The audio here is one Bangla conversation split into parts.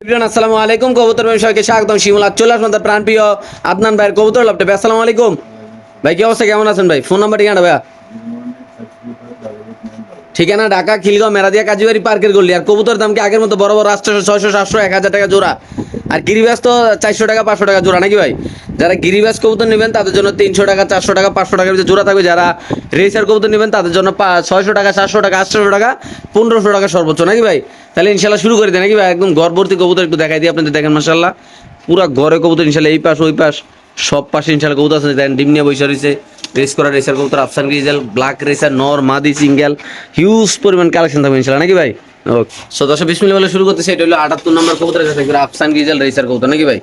আসসালামু আলাইকুম। কবুতর সবাইকে স্বাগতম। শিমুল চলে আসলাম তার প্রাণপ্রিয় আদনান ভাইয়ের কবুতর লাপটে আসসালামু আলাইকুম। ভাই, কি অবস্থা? কেমন আছেন ভাই? ফোন নাম্বার ঠিকানা ভাইয়া? ঠিকানা ঢাকা, খিলগাঁও, মেরাদিয়া, কাজীবাড়ি, পার্কের গল্লি আর কবুতর দাম কি আগের মতো বড় বড়? আটশো ছয়শো, সাতশো, এক হাজার টাকা জোড়া। আর গিরিবাস তো চারশো টাকা, পাঁচশো টাকা জোড়া, নাকি ভাই? যারা গিরিবাস কবুতর নেবেন, তাদের জন্য তিনশো টাকা, চারশো টাকা, পাঁচশো টাকার ভিতরে জোড়া থাকবে। যারা রেসার কবুতর নেবেন, তাদের জন্য ছয়শো টাকা, সাতশো টাকা, আটশো টাকা, পনেরোশো টাকা সর্বোচ্চ, নাকি ভাই? তাহলে ইনশাল্লাহ শুরু করে দেয় নাকি ভাই? একদম গর্ভবর্তী কবুতর একটু দেখাই দিই আপনাদের, দেখেন মাসাল্লাহ পুরা ঘরে কবুতর ইনশাল্লাহ এই পাশ, ওই পাশ, সব পাশে ইনশাল্লাহ কবুতর আছে। দেখেন ডিম নিয়ে বসে রয়েছে। রেস করা রেসার কবুতর আফসান গ্রিজেল ব্ল্যাক রেসার নর মাদি সিঙ্গেল হিউজ পরিমাণ কালেকশন থাকবে ইনশাল্লাহ নাকি ভাই? ওকে সো দশ বিশ মিনিট বলে শুরু করতে সেটা হলো আটাত্তর নম্বর কবুতর কাছে থাকবে আফসান গ্রিজেল রেসার কবুতর নাকি ভাই?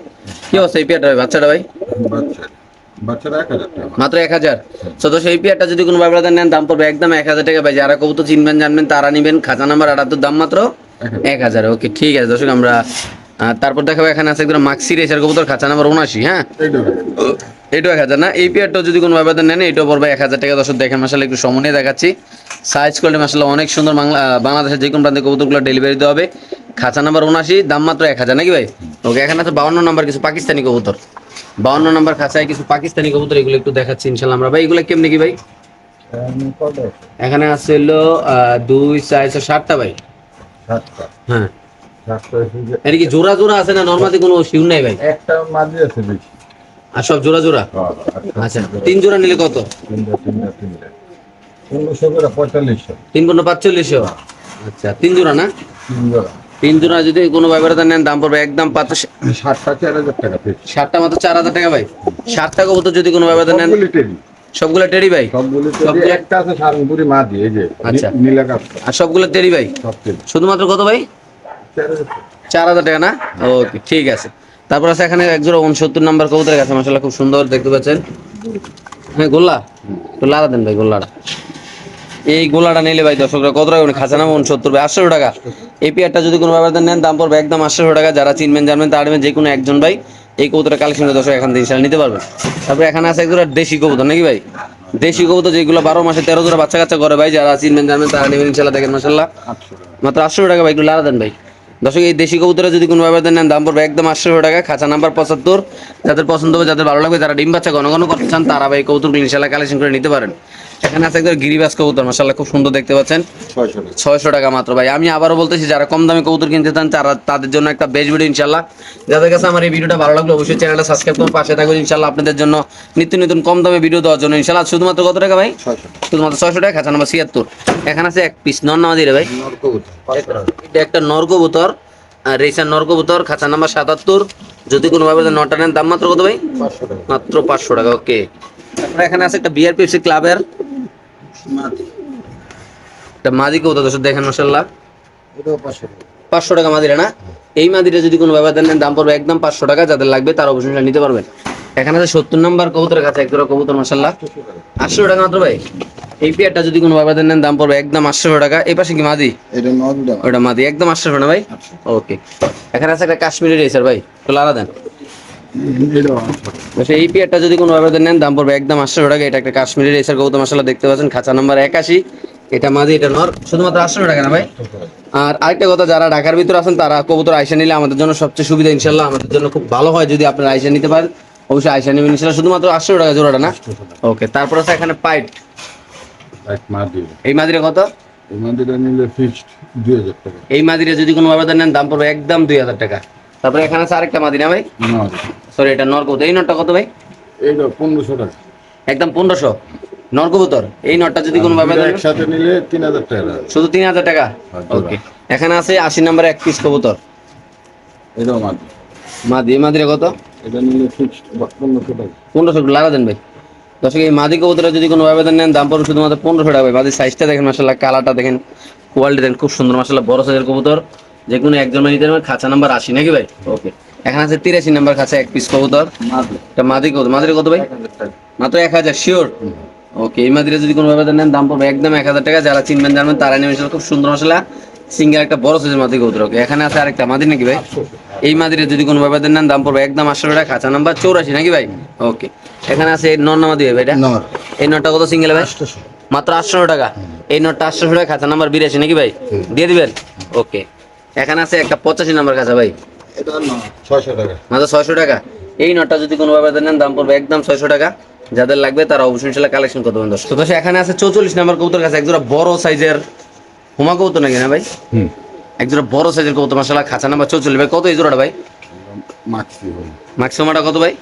কি অবস্থা এই পেয়ারটা ভাই বাচ্চাটা ভাই? মাত্র এক হাজার। সো দশ এই পেয়ারটা যদি কোনো ব্যাপারে নেন দাম পড়বে একদম এক হাজার টাকা ভাই। যারা কবুতর চিনবেন জানবেন তারা নিবেন। খাতা নাম্বার আটাত্তর দাম মাত্র এক হাজার। ওকে ঠিক আছে দর্শক আমরা তারপর দেখাবো এখানে আছে একদম মাক্সি রেসার কবুতর খাঁচা নাম্বার উনাশি হ্যাঁ? এটাও এক হাজার না। এই পেয়ারটাও যদি কোনো ব্যাপারে নেন এটাও পড়বে এক হাজার টাকা। দর্শক দেখেন মাসালে একটু সময় দেখাচ্ছি। সাইজ কোয়ালিটি মাসালে অনেক সুন্দর বাংলা বাংলাদেশের যে কোনো প্রান্তে কবুতরগুলো ডেলিভারি দেওয়া হবে। খাঁচা নাম্বার উনাশি দাম মাত্র এক হাজার নাকি ভাই? ওকে এখানে আছে বাউন্ন নাম্বার কিছু পাকিস্তানি কবুতর। বাউন্ন নাম্বার খাঁচায় কিছু পাকিস্তানি কবুতর এগুলো একটু দেখাচ্ছি ইনশাল্লাহ আমরা। ভাই এগুলো কেমনি কি ভাই? এখানে আছে হলো দুই চারশো ষাটটা ভাই। হ্যাঁ। এটা কি জোড়া জোড়া আছে না নর্মালি কোনো শিউর নাই ভাই? একটা মাঝে আছে বেশি। আর সব জোড়া জোড়া? হ্যাঁ, আচ্ছা তিন জোড়া নিলে কত? তিন পনেরো পাঁচচল্লিশশো? আচ্ছা তিন জোড়া না? তিন জোড়া। যদি কোনো ব্যাপারে নেন দাম পড়বে একদম পাঁচ ষাটটা চার হাজার টাকা ষাটটা মাত্র চার হাজার টাকা ভাই। ষাট টাকা মতো যদি কোনো ব্যাপারে নেন সবগুলি টেরি ভাই? সবগুলো- একটা আছে সারঙ্গুরি মা দিয়ে যে আচ্ছা। নীলা আর সবগুলো টেরি ভাই? শুধুমাত্র কত ভাই। চার হাজার টাকা। না? ওকে ঠিক আছে। তারপর আছে এখানে একজোড়া উনসত্তর নাম্বার কবুতরের কাছে মাসাল্লাহ খুব সুন্দর দেখতে পাচ্ছেন। হ্যাঁ গোল্লা? তো লাড়া দেন ভাই গোল্লাটা। এই গোলাটা নিলে ভাই দর্শকরা কত টাকা খাঁচা নাম উনসত্তর ভাই আটশো টাকা। এই পেয়ারটা যদি কোনো ব্যাপারে নেন দাম পড়বে একদম আটশো টাকা। যারা চিনবেন জানবেন তার যে কোনো একজন ভাই এই কবুতরের কালেকশন দর্শক এখান থেকে ইনশাল্লাহ নিতে পারবেন। তারপরে এখানে আছে একজোড়া দেশি কবুতর নাকি ভাই? দেশি কবুতর যেগুলো বারো মাসে তেরো জোড়া বাচ্চা কাচ্চা করে ভাই যারা চিনবেন জানবেন তারা নেবেন ইনশাল্লাহ দেখেন মাসাল্লাহ মাত্র আটশো টাকা ভাই একটু লাড়া দেন ভাই। দর্শক, এই দেশি কবুতরে যদি কোনো ব্যাপারে নেন, দাম পড়বে একদম আটশো টাকা, খাঁচা নাম্বার পঁচাত্তর। যাদের পছন্দ হবে, যাদের ভালো লাগবে, যারা ডিম বাচ্চা ঘন ঘন করতে চান, তারা ভাই কবুতরগুলো ইনশাল্লাহ কালেকশন করে নিতে পারেন। এখানে আছে একদম গিরিবাস কবুতর মাসাল্লাহ খুব সুন্দর দেখতে পাচ্ছেন। ছয়শো টাকা। মাত্র। ভাই আমি আবারও বলতেছি যারা কম দামে কবুতর কিনতে চান তারা তাদের জন্য একটা বেস্ট ভিডিও ইনশাল্লাহ যাদের কাছে আমার এই ভিডিওটা ভালো লাগল অবশ্যই চ্যানেলটা সাবস্ক্রাইব করুন পাশে থাকুন ইনশাল্লাহ আপনাদের জন্য নিত্য নতুন কম দামে ভিডিও দেওয়ার জন্য। ইনশাল্লাহ শুধুমাত্র কত টাকা ভাই? শুধুমাত্র ছয়শো টাকা খাঁচা নাম্বার ছিয়াত্তর। এখানে আছে এক পিস নন নামাজি রে ভাই। এটা একটা নরকবুতর রেসার নরকবুতর খাঁচা নাম্বার সাতাত্তর। যদি কোনোভাবে নটা নেন দাম মাত্র কত ভাই? মাত্র পাঁচশো টাকা ওকে। তারপরে এখানে আছে একটা বিআর পিএফসি ক্লাবের মাদি। দর্শক দেখেন মাসাল্লাহ পাঁচশো টাকা। মাদিরা না? এই যদি কোনো ব্যাপার দাম পড়বে একদম পাঁচশো টাকা যাদের লাগবে তার অবশ্যই নিতে পারবেন। এখানে আছে সত্তর নম্বর কবুতরের কাছে এক জোড়া কবুতর মাসাল্লাহ আটশো টাকা মাত্র ভাই। এই পেয়ারটা যদি কোনো ব্যাপার নেন দাম পড়বে একদম আটশো টাকা। এই পাশে কি মাদি? ওটা মাদি একদম না ভাই? ওকে। এখানে আছে একটা কাশ্মীরি রেসার ভাই তো লালা দেন। আচ্ছা, এই পেয়ারটা যদি কোনো ব্যাপারে নেন দাম পড়বে একদম আটশো টাকা। এটা একটা কাশ্মীরি রেসার গৌতম মশলা দেখতে পাচ্ছেন খাঁচা নাম্বার একাশি। এটা মাদি এটা নর শুধুমাত্র আটশো টাকা না ভাই? আর আরেকটা কথা যারা ঢাকার ভিতরে আছেন তারা কবুতর আইসা নিলে আমাদের জন্য সবচেয়ে সুবিধা ইনশাল্লাহ আমাদের জন্য খুব ভালো হয় যদি আপনারা আইসা নিতে পারেন। অবশ্যই আইসা নেবেন ইনশাল্লাহ শুধুমাত্র আটশো টাকা জোড়াটা না? ওকে তারপর আছে এখানে পাইট। এই মাদিরে কত? এই মাটিটা নিলে ফিক্সড দুই হাজার টাকা। এই মাদিরে যদি কোনো ব্যাপারে নেন দাম পড়বে একদম দুই হাজার টাকা। তারপরে এখানে আছে আরেকটা মাদি না ভাই। সরি এটা নর কবুতর। এই নটটা কত ভাই? এইটা পনেরোশো টাকা। একদম পনেরোশো। নর কবুতর? এই নটটা যদি কোনো দুইটা একসাথে নিলে তিন হাজার টাকা। শুধু তিন হাজার টাকা? হ্যাঁ, ওকে এখানে আছে আশি নম্বর এক পিস কবুতর। এটাও মাদি। এই মাদিরে কত? এটা নিলে ফিক্সড পনেরোশো টাকা। পনেরোশো লাগা দেন ভাই। দর্শক এই মাদি কবুতরের যদি কোনো আবেদন নেন দাম পড়বে শুধুমাত্র পনেরোশো টাকা ভাই। মাদির সাইজটা দেখেন মাসাল্লাহ কালারটা দেখেন কোয়ালিটি দেখেন খুব সুন্দর মাসাল্লাহ বড় সাইজের কবুতর। যে কোনো একজন নিতে পারবেন। খাঁচা নাম্বার আশি নাকি ভাই? ওকে এখানে আছে তিরাশি নাম্বার খাঁচা এক পিস কবুতর। এটা মাদি কবুতর। মাদিরে কত ভাই? মাত্র এক হাজার শিওর ওকে এই মাদিরে যদি কোনো আবেদন নেন দাম পড়বে একদম এক হাজার টাকা। যারা চিনবেন জানবেন তারা নেমে খুব সুন্দর মশলা। সিঙ্গার একটা বড় সাইজের মাদি কবুতর ওকে এখানে আছে আরেকটা মাদি নাকি ভাই? এই মাদিরে যদি কোনো ব্যাপার নেন দাম পড়বে একদম আটশো টাকা। খাঁচা নাম্বার চৌরাশি নাকি ভাই? ওকে এখানে আছে এই নর নামাদি ভাই এটা এই নটটা কত সিঙ্গেল ভাই? মাত্র আটশো টাকা। এই নটটা আটশো টাকা খাঁচা নাম্বার বিরাশি নাকি ভাই? দিয়ে দিবেন? ওকে এখানে আছে একটা পঁচাশি নাম্বার খাঁচা ভাই। ছয়শো টাকা। মাত্র ছয়শো টাকা। এই নটটা যদি কোনো কোনোভাবে দেন দাম পড়বে একদম ছয়শো টাকা। যাদের লাগবে তারা অবশ্যই ইনশাল্লাহ কালেকশন করতে পারেন দর্শক। তো দর্শক, এখানে আছে চৌচল্লিশ নাম্বার কবুতর কাছে। একজোড়া বড় সাইজের হুমা কবুতর নাকি না ভাই? একজোড়া বড় সাইজের কবুতর মাসাল্লাহ খাঁচা নাম্বার চৌচল্লিশ। ভাই কত এই জোড়াটা ভাই? ম্যাক্সিমামটা কত ভাই?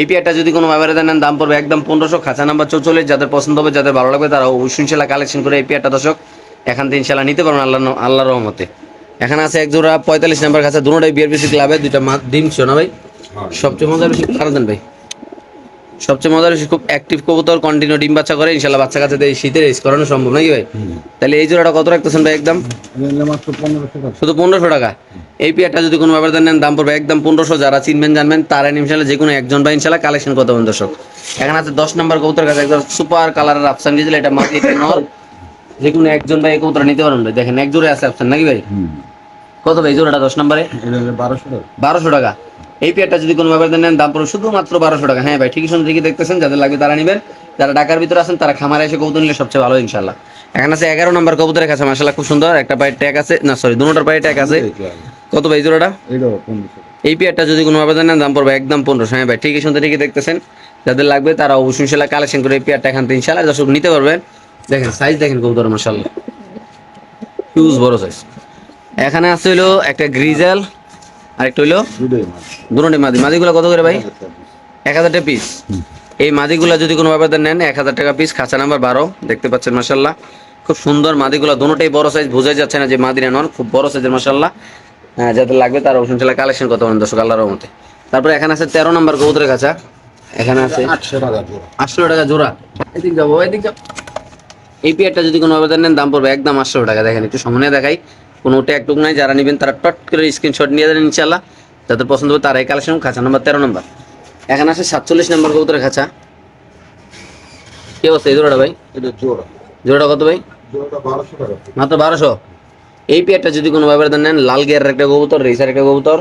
এই পেয়ারটা যদি কোনো ব্যাপারে দেন দাম পড়বে একদম পনেরোশো। খাঁচা নাম্বার চৌচল্লিশ যাদের পছন্দ হবে যাদের ভালো লাগবে তারা অবশ্যই ইনশাল্লাহ কালেকশন করে এই পেয়ারটা দর্শক এখান থেকে ইনশাল্লাহ নিতে পারবেন আল্লাহ আল্লাহ রহমতে। এখানে আছে এক জোড়া পঁয়তাল্লিশ নাম্বার কাছে দুটোটাই বিআরপিসি ক্লাবে দুইটা মা ডিম ছিল না ভাই? সবচেয়ে মজার বেশি কারা দেন ভাই। সবচেয়ে মজার বেশি খুব অ্যাক্টিভ কবুতর কন্টিনিউ ডিম বাচ্চা করে ইনশাল্লাহ বাচ্চা কাছে এই শীতের রেস করানো সম্ভব নাকি ভাই? তাহলে এই জোড়াটা কত রাখতেছেন ভাই একদম? শুধু পনেরোশো টাকা? এই পেয়ারটা যদি কোনো ব্যাপারে নেন দাম পড়বে একদম পনেরোশো যারা চিনবেন জানবেন তারা ইনশাল্লাহ যে কোনো একজন বা ইনশাল্লাহ কালেকশন করতে পারেন দর্শক। এখানে আছে দশ নম্বর কবুতর কাছে একদম সুপার কালারের আফসান ডিজেল এটা মাটি এটা নর যে কোনো একজন ভাই কবুতর নিতে পারেন ভাই। দেখেন এক জোড়ে আছে আফসান নাকি ভাই? কত ভাই জোড়াটা দশ নম্বরে। বারোশো টাকা। এই পেয়ারটা যদি কোনো ব্যাপারে নেন দাম পড়বে শুধুমাত্র বারোশো টাকা। হ্যাঁ ভাই ঠিকই শুনে ঠিকই দেখতেছেন যাদের লাগবে তারা নেবেন। যারা ঢাকার ভিতরে আছেন তারা খামারে এসে কবুতর নিলে সবচেয়ে ভালো ইনশাল্লাহ এখানে আছে এগারো নম্বর কবুতরের কাছে মাসাল্লাহ খুব সুন্দর। একটা পায়ের ট্যাগ আছে না সরি দুটোটার পায়ে ট্যাগ আছে। কত ভাই জোড়াটা? এই পেয়ারটা যদি কোনো ভাবে নেন দাম পড়বে একদম পনেরোশো। হ্যাঁ ভাই ঠিকই শুনতে ঠিকই দেখতেছেন। যাদের লাগবে তারা অবশ্যই ইনশাল্লাহ কালেকশন করে এই পেয়ারটা এখান থেকে ইনশাল্লাহ দর্শক নিতে পারবেন। দেখেন সাইজ দেখেন কবুতর মাসাল্লাহ হিউজ বড় সাইজ এখানে আছে হলো একটা গ্রিজেল আর একটা মাছ দুটোটি মাদি। মাদিগুলো কত করে ভাই? এক হাজার টাকা পিস এই মাদিগুলা যদি কোনো ব্যাপারে নেন এক হাজার টাকা পিস খাঁচা নাম্বার বারো দেখতে পাচ্ছেন মাসাল্লাহ খুব সুন্দর মাদিগুলা দুটোটাই বড় সাইজ বোঝাই যাচ্ছে না যে মাদি নন খুব বড় সাইজের মাসাল্লাহ হ্যাঁ যাদের লাগবে তারা ওষুধ কালেকশন করতে পারেন দর্শক আল্লাহর মতে তারপরে এখানে আছে তেরো নম্বর কবুতরের কাছা এখানে আছে আটশো টাকা জোড়া। আটশো টাকা জোড়া। এদিক যাব এদিক যাব। এই পেয়ারটা যদি কোনো ভাবে নেন দাম পড়বে একদম আটশো টাকা। দেখেন একটু সামনে দেখাই। কোনো ট্যাগটুক নাই যারা নেবেন তারা টট করে স্ক্রিনশট নিয়ে দেন ইনশাল্লাহ যাদের পছন্দ হবে তারাই কালেকশন খাঁচা নাম্বার তেরো নম্বর এখানে আছে সাতচল্লিশ নম্বর কবুতরের খাঁচা। কি অবস্থা এই জোড়াটা ভাই? এটা জোড়া। জোড়াটা কত ভাই? টাকা। মাত্র বারোশো? এই পেয়ারটা যদি কোনো ব্যাপারে নেন লাল গিয়ারের একটা কবুতর রেসার একটা কবুতর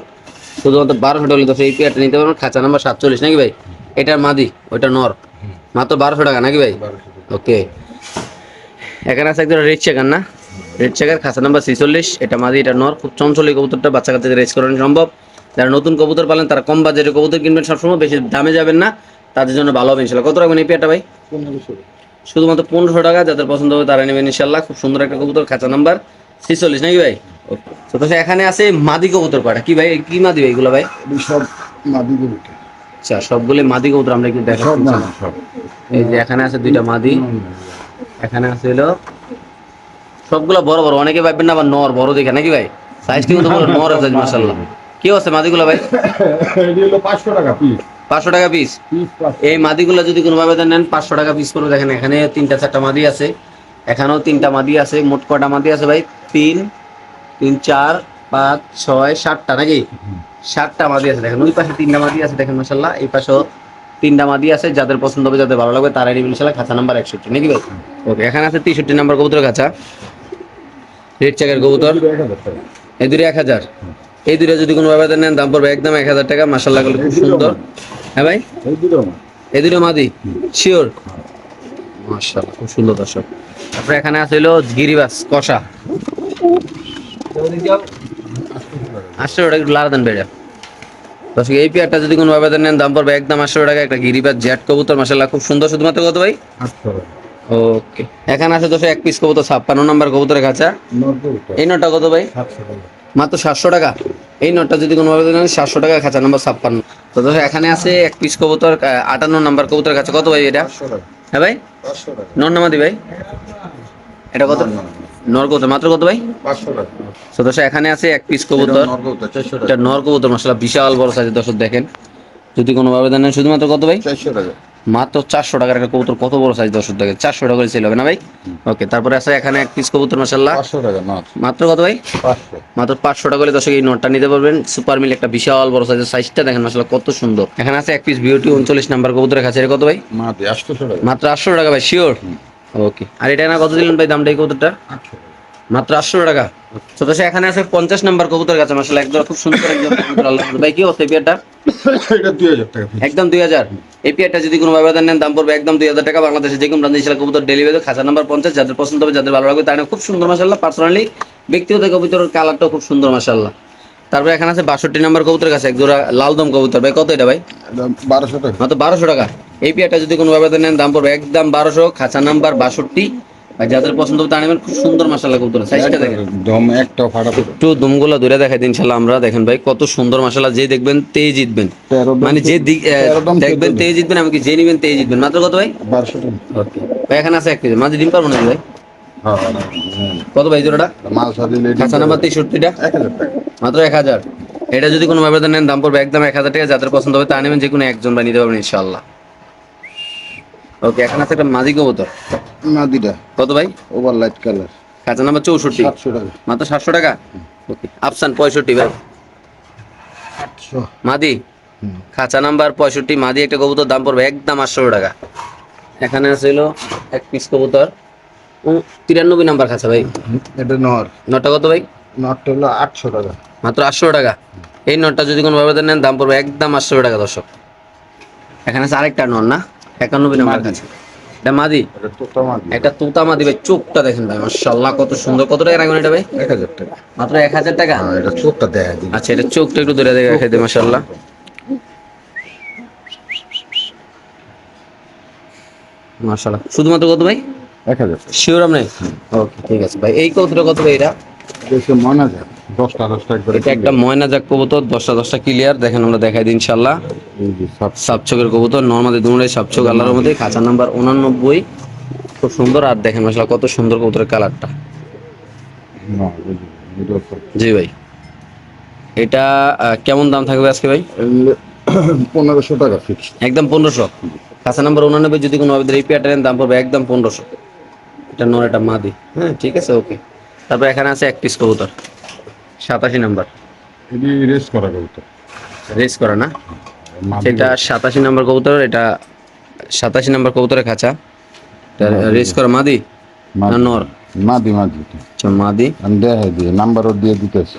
শুধুমাত্র বারোশো টাকা তো এই পেয়ারটা নিতে পারবেন খাঁচা নাম্বার সাতচল্লিশ নাকি ভাই? এটার মাদি ওইটা নর। মাত্র বারোশো টাকা নাকি ভাই? ওকে এখানে আছে একজন রেড চেকার না? রেড চেকার খাঁচা নাম্বার ছিচল্লিশ এটা মাদি এটা নর খুব চঞ্চল কবুতরটা বাচ্চা কাচ্চাদের রেস করানো সম্ভব। যারা নতুন কবুতর পালেন তারা কম বাজেটের কবুতর কিনবেন সবসময় বেশি দামে যাবেন না তাদের জন্য ভালো হবে ইনশাল্লাহ। কত রাখবেন এই পেয়ারটা ভাই? শুধুমাত্র পনেরোশো টাকা যাদের পছন্দ হবে তারা নেবেন ইনশাল্লাহ। খুব সুন্দর একটা কবুতর খাঁচা নাম্বার ছিচল্লিশ নাকি ভাই? তো এখানে আছে মাদি কবুতর পাটা কি ভাই কি মাদি ভাই এগুলো ভাই? সব মাদিগুলো আচ্ছা সবগুলো মাদি কবুতর আমরা না, সব এই যে এখানে আছে দুইটা মাদি। এখানে আছে হলো সবগুলো বড় বড় অনেকে ভাববেন না আবার নর বড় দেখে নাকি ভাই? সাইজ কিন্তু বড় নর আছে মাশাল্লাহ কি আছে মাদিগুলো ভাই? এটি হলো পাঁচশো টাকা পিস পাঁচশো টাকা পিস এই মাদিগুলো যদি কোনোভাবে দেন নেন পাঁচশো টাকা পিস করে দেখেন এখানে তিনটা চারটা মাদি আছে। এখানেও তিনটা মাদি আছে মোট কটা মাদি আছে ভাই? তিন তিন চার পাঁচ ছয় সাতটা নাকি? সাতটা মাদি আছে। দেখেন ওই পাশে তিনটা মাদি আছে দেখেন মাসাল্লাহ এই পাশেও তিনটা মাদি আছে। যাদের পছন্দ হবে যাদের ভালো লাগবে তারাই নিবেন ইনশাল্লাহ খাঁচা নাম্বার একষট্টি নাকি ভাই? ওকে এখানে আছে তেষট্টি নাম্বার কবুতর খাঁচা। রেড চেকের কবুতর। এই দুটো এক হাজার। এই দুটো যদি কোনো ব্যাপারে নেন দাম পড়বে একদম এক হাজার টাকা। মাসাল্লাহগুলো খুব সুন্দর। হ্যাঁ ভাই? এই দুটো মাদি। শিওর? মাশাআল্লাহ খুব সুন্দর দর্শক। তারপরে এখানে আছে হলো গিরিবাস কষা। আটশো টাকা একটু লাড়া দেন বেড়া দর্শক এই পেয়ারটা যদি কোনো ভাবে নেন দাম পড়বে একদম আটশো টাকা। একটা গিরিবাস জ্যাট কবুতর মাসাল্লাহ খুব সুন্দর। শুধুমাত্র কত ভাই? আটশো ওকে এখানে আছে দশ এক পিস কবুতর ছাপ্পান্ন নম্বর কবুতরের কাছা এই নোটটা কত ভাই? মাত্র সাতশো টাকা? এই নোটটা যদি কোনোভাবে দেন সাতশো টাকা খাঁচা নম্বর ছাপ্পান্ন। তো দর্শক এখানে আছে এক পিস কবুতর আটান্ন নম্বর কবুতর কাছে কত ভাই এটা? হ্যাঁ ভাই? নর নামাদি ভাই। এটা কত? নর মাত্র কত ভাই? তো দর্শক এখানে আছে এক পিস কবুতর। এটা নর কবুতর মশলা বিশাল বড় সাইজের দর্শক দেখেন। যদি কোনোভাবে দেন শুধুমাত্র কত ভাই? চারশো টাকা। মাত্র চারশো টাকার একটা কবুতর কত বড় সাইজ দর্শক দেখেন চারশো টাকা করে সেল হবে না ভাই? ওকে তারপরে আছে এখানে এক পিস কবুতর টাকা মাছ মাত্র কত ভাই? মাত্র পাঁচশো টাকা করে দর্শক এই নোটটা নিতে পারবেন। সুপার মিল একটা বিশাল বড় সাইজের সাইজটা দেখেন মশলা কত সুন্দর। এখানে আছে এক পিস বিউটি উনচল্লিশ নাম্বার কবুতরের কাছে কত ভাই? মাছ আটশো টাকা। মাত্র আটশো টাকা ভাই শিওর ওকে আর এটা না কত দিলেন ভাই দামটা এই কবুতরটা টাকা। মাত্র আটশো টাকা। তো দর্শক এখানে আছে পঞ্চাশ নাম্বার কবুতর গাছ মাসাল্লাহ একদম খুব সুন্দর একদম কবুতর আল্লাহ ভাই কি এই এটা দুই হাজার টাকা একদম দুই হাজার। এই পেয়ারটা যদি কোনো ব্যবধান নেন দাম পড়বে একদম দুই হাজার টাকা। বাংলাদেশে যে কোনো ব্রাঞ্চে কবুতর ডেলিভারি খাঁচা নাম্বার পঞ্চাশ যাদের পছন্দ হবে যাদের ভালো লাগবে তারা খুব সুন্দর মাসাল্লাহ পার্সোনালি ব্যক্তিগত কবুতরের কালারটাও খুব সুন্দর মাসাল্লাহ তারপরে এখানে আছে বাষট্টি নাম্বার কবুতর কাছে এক জোড়া লালদম কবুতর। ভাই কত এটা ভাই? বারোশো টাকা। মাত্র বারোশো টাকা। এই পেয়ারটা যদি কোনো ব্যাপারে নেন দাম পড়বে একদম বারোশো। খাঁচা নাম্বার বাষট্টি যাদের পছন্দ হবে তা নেবেন। খুব সুন্দর মাসাল্লাহ কবুতর সাইজটা দেখেন। দম একটাও ফাটা একটু দমগুলো ধরে দেখাই দিন ইনশাল্লাহ আমরা। দেখেন ভাই কত সুন্দর মাসাল্লাহ যে দেখবেন তেই জিতবেন। মানে যে তেরো দেখবেন তেই জিতবেন এমনকি যে নিবেন তেই জিতবেন। মাত্র কত ভাই? বারোশো টাকা ওকে। ভাই এখানে আছে এক কেজি। মাঝে ডিম পারব না ভাই? হ্যাঁ কত ভাই জোড়াটা? মাল খাঁচা নাম্বার তেষট্টিটা? এক হাজার টাকা। মাত্র এক হাজার। এটা যদি কোনো ব্যাপারে নেন দাম পড়বে একদম এক হাজার টাকা। যাদের পছন্দ হবে তা নেবেন যে কোনো একজন বা নিতে পারবেন ইনশাল্লাহ ওকে এখানে আছে একটা মাঝি কবুতর। নাদিটা কত ভাই? ওভার লাইট কালার খাঁচা নাম্বার চৌষট্টি। সাতশো টাকা। মাত্র সাতশো টাকা? ওকে আফসান পঁয়ষট্টি ভাই। মাদি? খাঁচা নাম্বার পঁয়ষট্টি মাদি একটা কবুতর দাম পড়বে একদম আটশো টাকা। এখানে ছিল এক পিস কবুতর। ও তিরানব্বই নাম্বার খাঁচা ভাই। এটা নর। নটা কত ভাই? নটটা হলো আটশো টাকা। মাত্র আটশো টাকা। এই নটটা যদি কোনো ভাবে নেন দাম পড়বে একদম আটশো টাকা দর্শক। এখানে আছে আরেকটা নর না? একানব্বই নাম্বার কাছে এটা মাদি? একটা তোতা মাদি ভাই। চোখটা দেখেন ভাই মার্শাল্লাহ কত সুন্দর। কত টাকা রাখবেন এটা ভাই? এক হাজার টাকা। মাত্র এক হাজার টাকা? হ্যাঁ এটা চোখটা দেখা দিন। আচ্ছা এটা চোখটা একটু ধরে দেখে রেখে দিই মার্শাল্লাহ মার্শাল্লাহ শুধুমাত্র কত ভাই? এক হাজার টাকা। শিওর আপনি? ওকে ঠিক আছে ভাই। এই কবুতরটা কত ভাই এটা? মনে যায় দশটা দশটা এটা একটা ময়না কবুতর দশটা দশটা ক্লিয়ার দেখেন আমরা দেখাই দিই ইনশাল্লাহ সাপচকের কবুতর নর্মালি দুমড়াই সাপচক আল্লাহর মধ্যে খাঁচা নাম্বার উনানব্বই। খুব সুন্দর। আর দেখেন মশলা কত সুন্দর কবুতরের কালারটা। জি ভাই। এটা কেমন দাম থাকবে আজকে ভাই? পনেরোশো টাকা ফিক্স একদম পনেরোশো। খাঁচা নাম্বার উনানব্বই যদি কোনো এই দাম পড়বে একদম পনেরোশো। এটা নর এটা মাদি। হ্যাঁ ঠিক আছে ওকে। তারপর এখানে আছে এক পিস কবুতর। সাতাশি নাম্বার। এটি রেস করা কবুতর। রেস করা না? সেটা সাতাশি নাম্বার কবুতর এটা সাতাশি নাম্বার কবুতরের খাঁচা। রেস করা মাদি না নর? মাদি মাদি। আচ্ছা মাদি। আমি দেখাই দিয়ে নাম্বারও দিয়ে দিতেছি।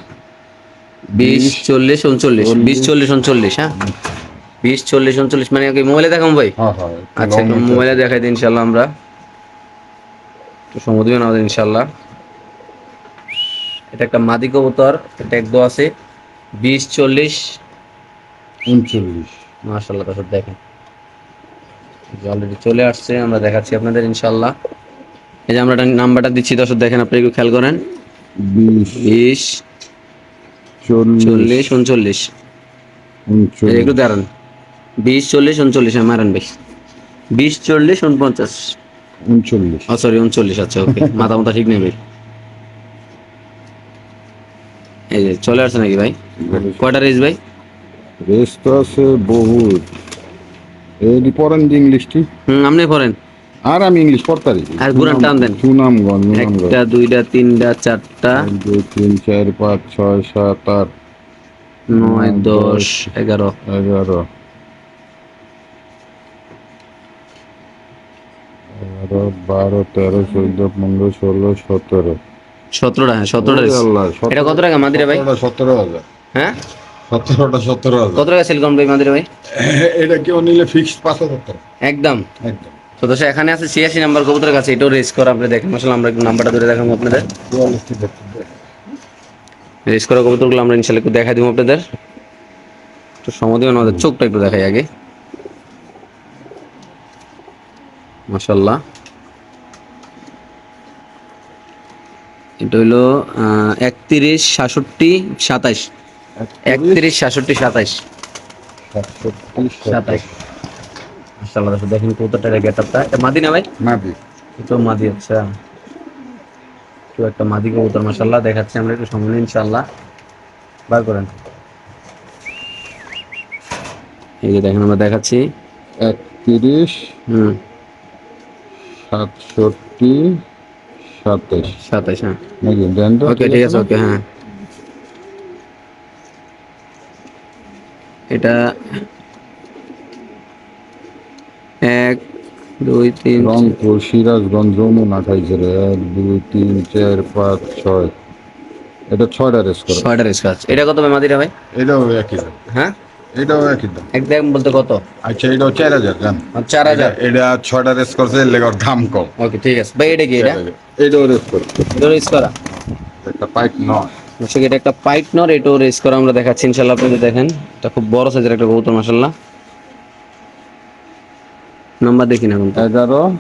বিশ চল্লিশ উনচল্লিশ। বিশ চল্লিশ উনচল্লিশ হ্যাঁ? বিশ চল্লিশ উনচল্লিশ মানে কি মোবাইলে দেখাম ভাই? হ্যাঁ হ্যাঁ আচ্ছা। মোবাইলে দেখাই দিই ইনশাল্লাহ আমরা। তো সময় দিবেন আমাদের ইনশাল্লাহ। এটা একটা মাদি কবুতর এটা এক দো আছে। বিশ চল্লিশ। উনচল্লিশ। মাশাল্লাহ তারপর দেখেন। অলরেডি চলে আসছে আমরা দেখাচ্ছি আপনাদের ইনশাল্লাহ এই যে আমরা নাম্বারটা দিচ্ছি দর্শক দেখেন আপনি একটু খেয়াল করেন। বিশ বিশ চল্লিশ চল্লিশ উনচল্লিশ। একটু দাঁড়ান। বিশ চল্লিশ উনচল্লিশ হ্যাঁ মারান ভাই। বিশ চল্লিশ উনপঞ্চাশ। উনচল্লিশ। সরি উনচল্লিশ আচ্ছা ওকে মাথা মাথা ঠিক নেই ভাই। এই যে চলে আসছে নাকি ভাই? কয়টা রেস ভাই? রেস তো আছে বহুত। এটি পড়েন যে ইংলিশটি? হুম আপনি পড়েন। আর আমি ইংলিশ পড়তারি। আর ঘুরান টান দেন। সুনামগঞ্জ সুনামগঞ্জ। একটা দুইটা তিনটা চারটা। দুই তিন চার পাঁচ ছয় সাত আট। নয় দশ এগারো। এগারো। এগারো বারো তেরো চোদ্দ পনেরো ষোলো সতেরো। সতেরোটা হ্যাঁ সতেরোটা এটা কত টাকা মাদিরা ভাই? সতেরো হাজার। হ্যাঁ? সতেরোটা সতেরো হাজার। কত টাকা সেল কম মাদিরা ভাই? এটা কেউ নিলে ফিক্সড পাঁচ হাজার একদম। একদম। তো দশ এখানে আছে ছিয়াশি নাম্বার কবুতরের কাছে। এটাও রেস করা আপনি দেখেন। আসলে আমরা একটু নাম্বারটা ধরে দেখাবো আপনাদের। রেস করা কবুতরগুলো আমরা ইনশাল্লাহ একটু দেখা দিব আপনাদের। একটু সময় দিবেন আমাদের চোখটা একটু দেখাই আগে। মাশাল্লাহ এটা হইল একত্রিশ সাতষট্টি সাতাইশ। একত্রিশ সাতষট্টি সাতাইশ। মাশাল্লাহ দর্শক দেখেন কবুতরটার গেট আপটা এটা মাদি না ভাই? নাবি এটাও মাদি আচ্ছা। তো একটা মাদি কবুতর মাশাল্লাহ দেখাচ্ছি আমরা একটু সামনে ইনশাল্লাহ বার করেন। এই যে দেখেন আমরা দেখাচ্ছি। একত্রিশ হুম। সাতষট্টি সাতাইশ সাতাইশ হ্যাঁ। ওকে ঠিক আছে ওকে হ্যাঁ। এটা এক দুই তিন রংপুর সিরাজগঞ্জ যমুনা খাইছে রে এক দুই তিন চার পাঁচ ছয়। এটা ছয়টা রেস করে। ছয়টা রেস কাজ এটা কত ভাই মাদিরা ভাই? এটাও একই দাম হ্যাঁ? এটাও একই দাম। একদম বলতে কত? আচ্ছা এটাও চার হাজার জান। চার হাজার। এটা ছয়টা রেস করছে দাম কম। ওকে ঠিক আছে। ভাই এটা কি এটা? এটাও রেস করছে এটা রেস করা? একটা পাইপ নয়। দর্শক এটা একটা পাইট নর এটাও রেস করা আমরা দেখাচ্ছি ইনশাল্লাহ আপনাদের দেখেন এটা খুব বড় সাইজের একটা কবুতর মাসাল্লাহ নাম্বার দেখি না এখন। এগারো।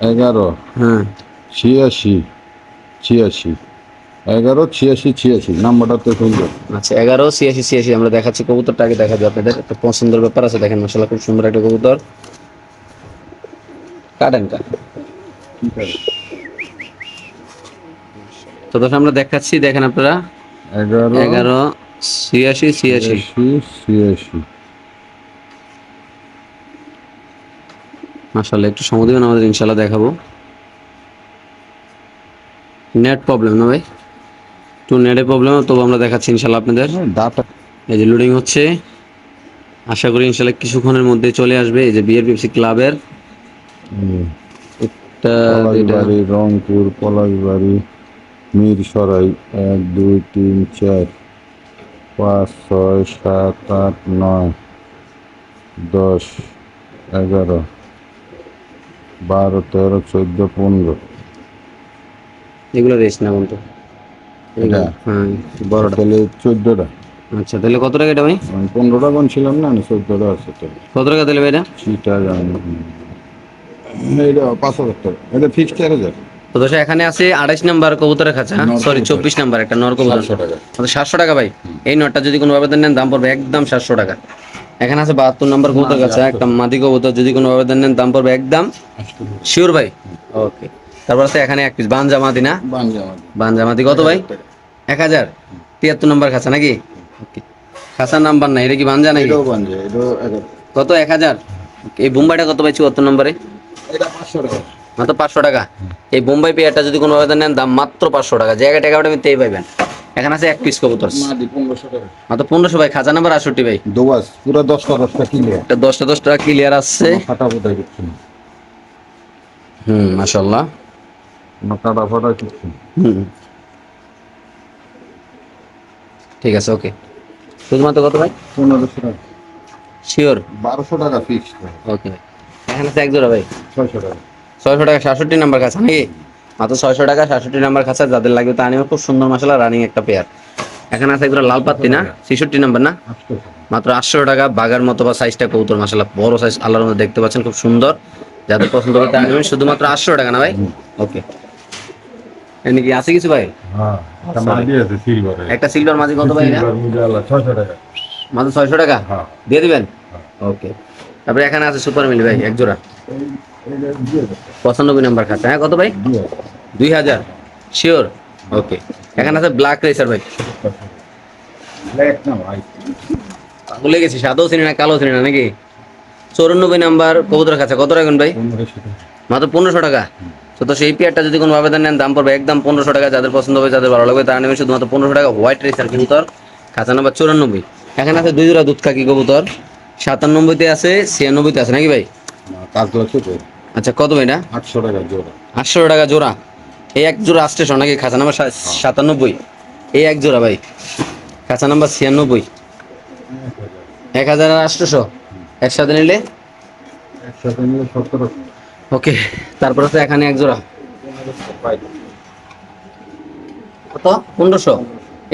এগারো। হ্যাঁ। ছিয়াশি। ছিয়াশি। এগারো ছিয়াশি ছিয়াশি নাম্বারটা তো সুন্দর আচ্ছা এগারো ছিয়াশি ছিয়াশি আমরা দেখাচ্ছি কবুতরটা আগে দেখাবো আপনাদের। একটা পছন্দের ব্যাপার আছে দেখেন মাসাল্লাহ খুব সুন্দর একটা কবুতর। কাটেন তো দর্শক আমরা দেখাচ্ছি দেখেন আপনারা। এগারো এগারো ছিয়াশি ছিয়াশি। ছিয়াশি ছিয়াশি। মাসাল্লাহ একটু সময় দেবেন আমাদের ইনশাল্লাহ দেখাবো। নেট প্রবলেম না ভাই? একটু নেটের প্রবলেম তবু আমরা দেখাচ্ছি ইনশাল্লাহ আপনাদের। ডাটা এই যে লোডিং হচ্ছে। আশা করি ইনশাল্লাহ কিছুক্ষণের মধ্যে চলে আসবে। এই যে বিআর পিএফসি ক্লাবের একটা পলাশবাড়ি রংপুর পলাশবাড়ি মিরসরাই এক দুই তিন চার পাঁচ ছয় সাত আট নয় দশ এগারো বারো তেরো চোদ্দ পনেরো। এগুলো রেস না কিন্তু এটা? হ্যাঁ বড়টা। তাহলে চোদ্দটা। আচ্ছা তাহলে কত টাকা এটা ভাই? আমি পনেরোটা ছিলাম না চোদ্দটা আছে তো। কত টাকা তাহলে ভাই এটা? সেটা জানি এটা পাঁচ হাজার টাকা। এটা ফিক্সড চার হাজার। তো দোষা এখানে আছে আড়াইশ নাম্বার কবুতরের খাঁচা সরি চব্বিশ নাম্বার একটা নর কবুতর। সাতশো টাকা। টাকা ভাই। এই নটটা যদি কোনো আবেদন নেন দাম পড়বে একদম সাতশো টাকা। এখানে আছে বাহাত্তর নাম্বার কবুতর কাছে একটা মাদি কবুতর যদি কোনো আবেদন নেন দাম পড়বে একদম শিওর ভাই। ওকে। তারপর আছে এখানে এক পিস বানজা মাদি না? বাঞ্জা আমাদের কত ভাই? এক হাজার? তিয়াত্তর নাম্বার খাঁচা নাকি? খাঁচার নাম্বার নাই এটা কি নাকি? বাঞ্জা এগারো কত? এক হাজার? এই বোম্বাইটা কত পাই চুয়াত্তর নম্বরে? মাত্র পাঁচশো টাকা। এই বোম্বাই পেয়ারটা যদি কোনো আবেদন নেন দাম মাত্র পাঁচশো টাকা। জায়গা টাকা আপনি তেই পাইবেন। এখানে আছে এক পিস কবুতর। মাত্র পনেরোশো ভাই খাজা নাম্বার আটষট্টি ভাই। দোয়াস পুরো দশটা দশটা কিলো এটা দশটা দশ টাকা ক্লিয়ার আসছে ফাটা ফোটা হুম মাসাল্লাহ ফাটা কিছু হুম। ঠিক আছে ওকে শুধুমাত্র কত ভাই? পনেরোশো টাকা। শিওর বারোশো টাকা ফিক্সড ওকে এখানে আছে এক জোড়া ভাই? ছয়শো টাকা। ছয়শো টাকা সাতষট্টি নাম্বার কাছে নাকি? মাত্র ছয়শো টাকা সাতষট্টি নাম্বার কাছে যাদের লাগবে তা নিয়ে খুব সুন্দর মশলা রানিং একটা পেয়ার এখানে আছে একজোড়া লাল পাত্তি না? ছেষট্টি নাম্বার না? মাত্র আটশো টাকা বাগার মতো বা সাইজটা কবুতর মাসালা বড় সাইজ আল্লাহর মধ্যে দেখতে পাচ্ছেন খুব সুন্দর। যাদের পছন্দ হবে তা নেবেন। শুধুমাত্র আটশো টাকা না ভাই? ওকে এমনি কি আছে কিছু ভাই? হ্যাঁ একটা সিলভারে একটা সিলভার মাঝে কত ভাই সিলভার ছয়শো টাকা। হ্যাঁ। দিয়ে দিবেন? ওকে তারপরে এখানে আছে সুপার মিলি ভাই এক জোড়া। পঁচানব্বই নাম্বার খাতা হ্যাঁ কত ভাই? দুই হাজার। শিওর ওকে এখানে আছে ব্ল্যাক রেসার ভাই। ভুলে গেছি সাদাও চিনি না কালো চিনি না নাকি? চৌরানব্বই নাম্বার কবুতর কাছে কত রাখবেন ভাই? মাত্র পনেরোশো টাকা। তো তো সেই পেয়ারটা যদি কোনো আবেদন নেন দাম পড়বে একদম পনেরোশো টাকা যাদের পছন্দ হবে যাদের ভালো লাগবে তারা নেবেন শুধুমাত্র পনেরোশো টাকা হোয়াইট রেসার কবুতর খাঁচা নাম্বার চুরানব্বই। এখানে আছে দুই জোড়া দুধ কাকি কবুতর। সাতানব্বইতে আছে ছিয়ানব্বইতে আছে নাকি ভাই? আচ্ছা কত ভাই না আটশো টাকা জোড়া। আটশো টাকা জোড়া। এই এক জোড়া স্টেশন নাকি খাঁচা নাম্বার সাতানব্বই? এই এক জোড়া ভাই। খাঁচা নাম্বার ছিয়ানব্বই। এক হাজার আটশোশো একসাথে নিলে? একসাথে নিলে ওকে তারপর আছে এখানে এক জোড়া। কত? পনেরোশো?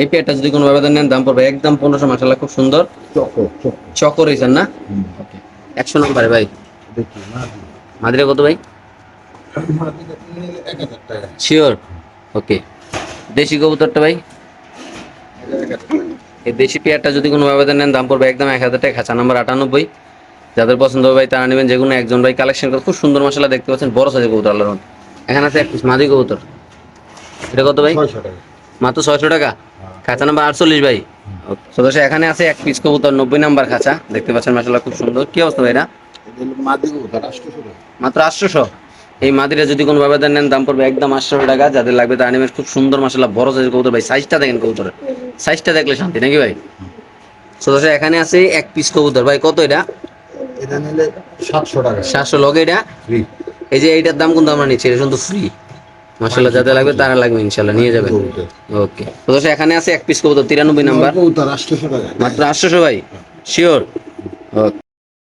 এই পেয়ারটা যদি কোনো আবেদন নেন দাম পড়বে একদম পনেরোশো মাসাল্লাহ খুব সুন্দর। চকো চকো। চকর হয়েছেন না? একশো নম্বরে ভাই। মাদিরা কত ভাই? Sure okay. দেশি কবুতরটা ভাই। এই দেশি পেয়ারটা যদি কোনো আবেদন নেন দাম পড়বে একদম এক হাজার টাকা। খাঁচা নাম্বার আটানব্বই। যাদের পছন্দ হবে ভাই তারা নেবেন যে কোনো একজন ভাই। কালেকশন করে খুব সুন্দর মশলা দেখতে পাচ্ছেন বড় সাইজের কবুতর আল্লাহর। এখানে আছে এক পিস মাদি কবুতর। এটা কত ভাই? মাত্র ছয়শো টাকা? খাঁচা নাম্বার আটচল্লিশ ভাই। সদস্য এখানে আছে এক পিস কবুতর নব্বই নাম্বার খাঁচা। দেখতে পাচ্ছেন মাসাল্লাহ খুব সুন্দর। কি অবস্থা ভাই এটা। মাত্র আটশোশো? এই মাদিরা যদি কোনো আবেদন নেন দাম পড়বে একদম আটশো টাকা। যাদের লাগবে তারা নেবেন খুব সুন্দর মাসাল্লাহ বড় সাইজের কবুতর। ভাই সাইজটা দেখেন কবুতরের সাইজটা দেখলে শান্তি নাকি ভাই? সদস্য এখানে আছে এক পিস কবুতর। ভাই কত এটা? এটা নিলে সাতশো টাকা। সাতশো লগে এটা? ফ্রি এই যে এইটার দাম কিন্তু আমরা নিচ্ছি এটা কিন্তু ফ্রি মাসাল্লাহ যাদের লাগবে তারা লাগবে ইনশাল্লাহ নিয়ে যাবেন। ওকে সদস্য এখানে আছে এক পিস কবুতর তিরানব্বই নাম্বার। মাত্র আটশোশো ভাই? শিওর ওকে